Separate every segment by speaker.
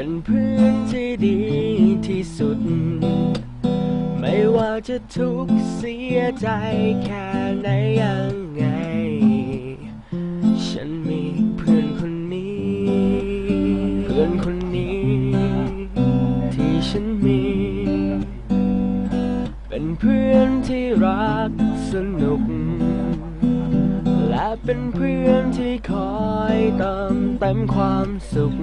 Speaker 1: ็นเพื่อนที่สุด ไม่ว่าจะทุกข์เสียใจแค่ไหนยังไง ฉันมีเพื่อนคนนี้ เพื่อนคนนี้ ที่ฉันมี เป็นเพื่อนที่รักสนุก และเป็นเพื่อนที่คอยเติมเต็มความสุข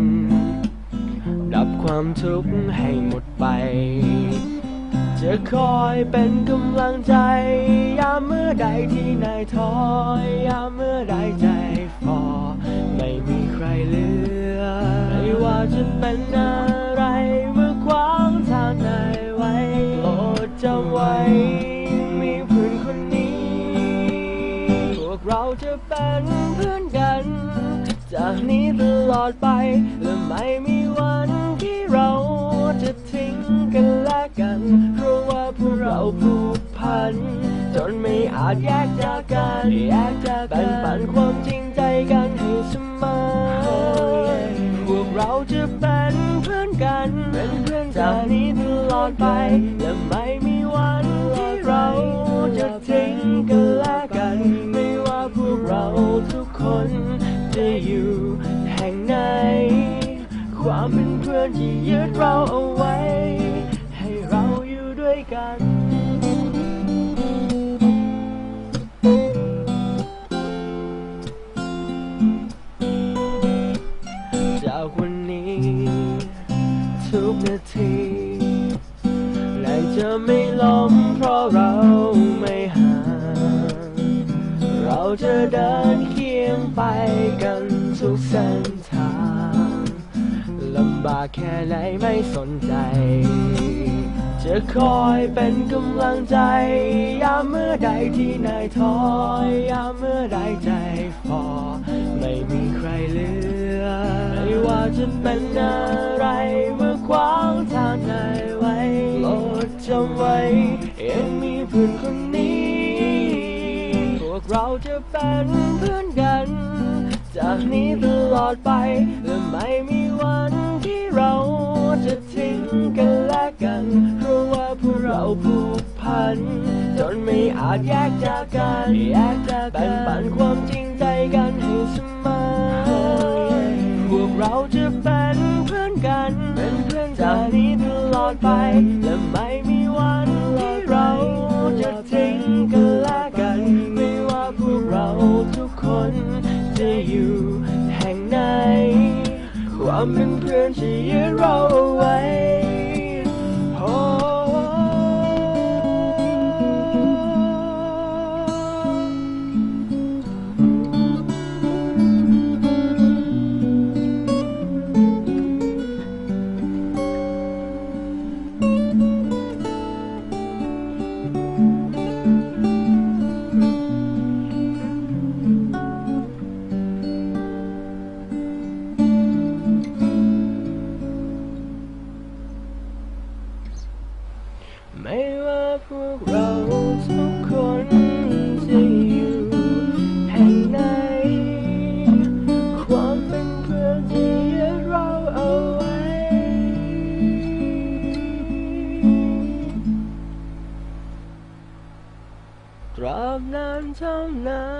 Speaker 1: ดับความทุกข์ให้หมดไป จะคอยเป็นกำลังใจ ยามเมื่อใดที่นายท้อยยามเมื่อใดใจฟอไม่มีใครเหลือ ไม่ว่าจะเป็นอะไรเมื่อขวางทางนายไว้โปรดจำไว้ มีเพื่อนคนนี้ พวกเราจะเป็นเพื่อนกัน จากนี้ตลอดไปและไม่มี ผูกพัน จนไม่อาจแยกจากกันแยกจากกันแบ่งปันความจริงใจกันให้เสมอพวกเราจะเป็นเพื่อนกันเป็นเพื่อนจากนี้ตลอดไปและไม่มีวันที่เราจะทิ้งกันและกัน ไม่ว่าพวกเราทุกคนจะอยู่แห่งไหนความเป็นเพื่อนที่ยึดเราเอาไว้ ให้เราอยู่ด้วยกัน จากวันนี้ ทุกนาทีและจะไม่ล้มเพราะเราไม่ห่าง เราจะเดินเคียงไปกันทุกเส้นทางลำบากแค่ไหนไม่สนใจ จะคอยเป็นกำลังใจ ยามเมื่อใดที่นายท้อยยามเมื่อใดใจฟอไม่มี จะเป็นอะไรเมื่อขวางทางนายไว้โปรดจำไว้ยังมีเพื่อนคนนี้ พวกเราจะเป็นเพื่อนกัน จากนี้ตลอดไปและไม่มีวันที่เราจะทิ้งกันและกัน เพราะว่าพวกเราผูกพัน จนไม่อาจแยกจากกันแยกจากกันแบ่งปันความจริงใจกันให้เสมอ เราจะเป็นเพื่อนกันเป็นเพื่อนจากนี้ตลอดไป และไม่มีวันที่เราจะทิ้งกันและกัน ไม่ว่าพวกเราทุกคนจะอยู่แห่งไหนความเป็นเพื่อนที่ยึดเราเอาไว้ ตร